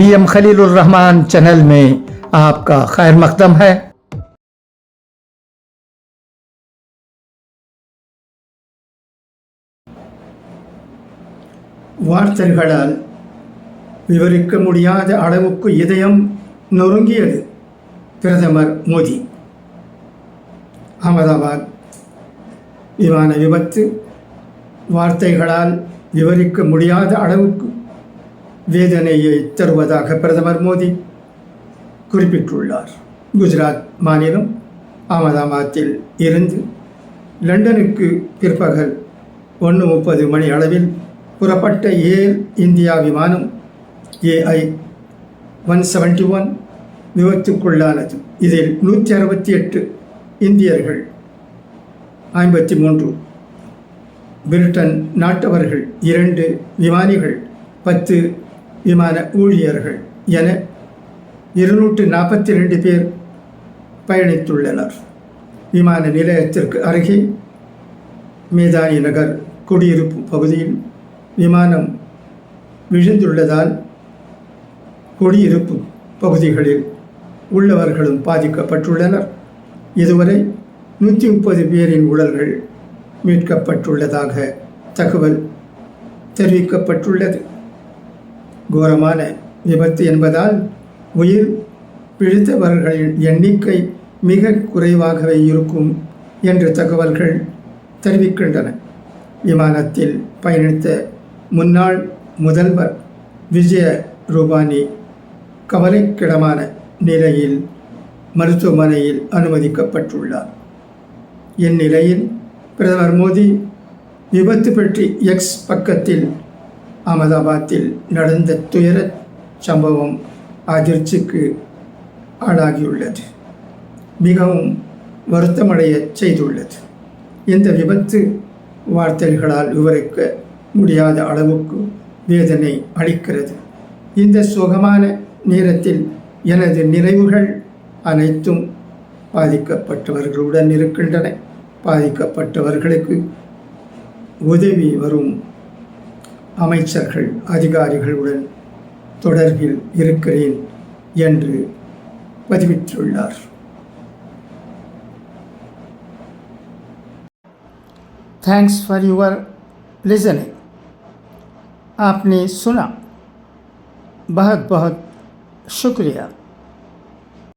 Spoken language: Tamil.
V M Khalilur Rahman channel में आपका खैर मकदम है வார்த்தைகளால் விவரிக்க முடியாத அளவுக்கு இதயம் நொறுங்கியது பிரதமர் மோடி அகமதாபாத் விமான விபத்து வார்த்தைகளால் விவரிக்க முடியாத அளவுக்கு வேதனையை தருவதாக பிரதமர் மோடி குறிப்பிட்டுள்ளார். குஜராத் மாநிலம் அகமதாபாத்தில் இருந்து லண்டனுக்கு பிற்பகல் ஒன்று முப்பது மணி அளவில் புறப்பட்ட ஏர் இந்தியா விமானம் ஏஐ ஒன் செவன்டி ஒன் விபத்துக்குள்ளானது. இதில் நூற்றி அறுபத்தி எட்டு இந்தியர்கள் ஐம்பத்தி மூன்று பிரிட்டன் நாட்டவர்கள் இரண்டு விமானிகள் பத்து விமான ஊழியர்கள் என இருநூற்று நாற்பத்தி ரெண்டு பேர் பயணித்துள்ளனர். விமான நிலையத்திற்கு அருகே மேதானி நகர் குடியிருப்பு பகுதியில் விமானம் விழுந்துள்ளதால் குடியிருப்பு பகுதிகளில் உள்ளவர்களும் பாதிக்கப்பட்டுள்ளனர். இதுவரை நூற்றி முப்பது பேரின் உடல்கள் மீட்கப்பட்டுள்ளதாக தகவல் தெரிவிக்கப்பட்டுள்ளது. கோரமான விபத்து என்பதால் உயிர் பிழைத்தவர்களின் எண்ணிக்கை மிக குறைவாகவே இருக்கும் என்று தகவல்கள் தெரிவிக்கின்றன. விமானத்தில் பயணித்த முன்னாள் முதல்வர் விஜய ரூபானி கவலைக்கிடமான நிலையில் மருத்துவமனையில் அனுமதிக்கப்பட்டுள்ளார். இந்நிலையில் பிரதமர் மோடி விபத்து பற்றி எக்ஸ் பக்கத்தில் அகமதாபாத்தில் நடந்த துயர சம்பவம் அதிர்ச்சிக்கு ஆளாகியுள்ளது. மிகவும் வருத்தமடைய செய்துள்ளது. இந்த விபத்து வார்த்தைகளால் விவரிக்க முடியாத அளவுக்கு வேதனை அளிக்கிறது. இந்த சுகமான நேரத்தில் எனது நினைவுகள் அனைத்தும் பாதிக்கப்பட்டவர்களுடன் இருக்கின்றன. பாதிக்கப்பட்டவர்களுக்கு உதவி வரும் அமைச்சர்கள் அதிகாரிகளுடன் தொடர்பில் இருக்கிறேன் என்று பதிவிட்டுள்ளார் थैंक्स फॉर योर लिसनिंग आपने सुना बहुत बहुत शुक्रिया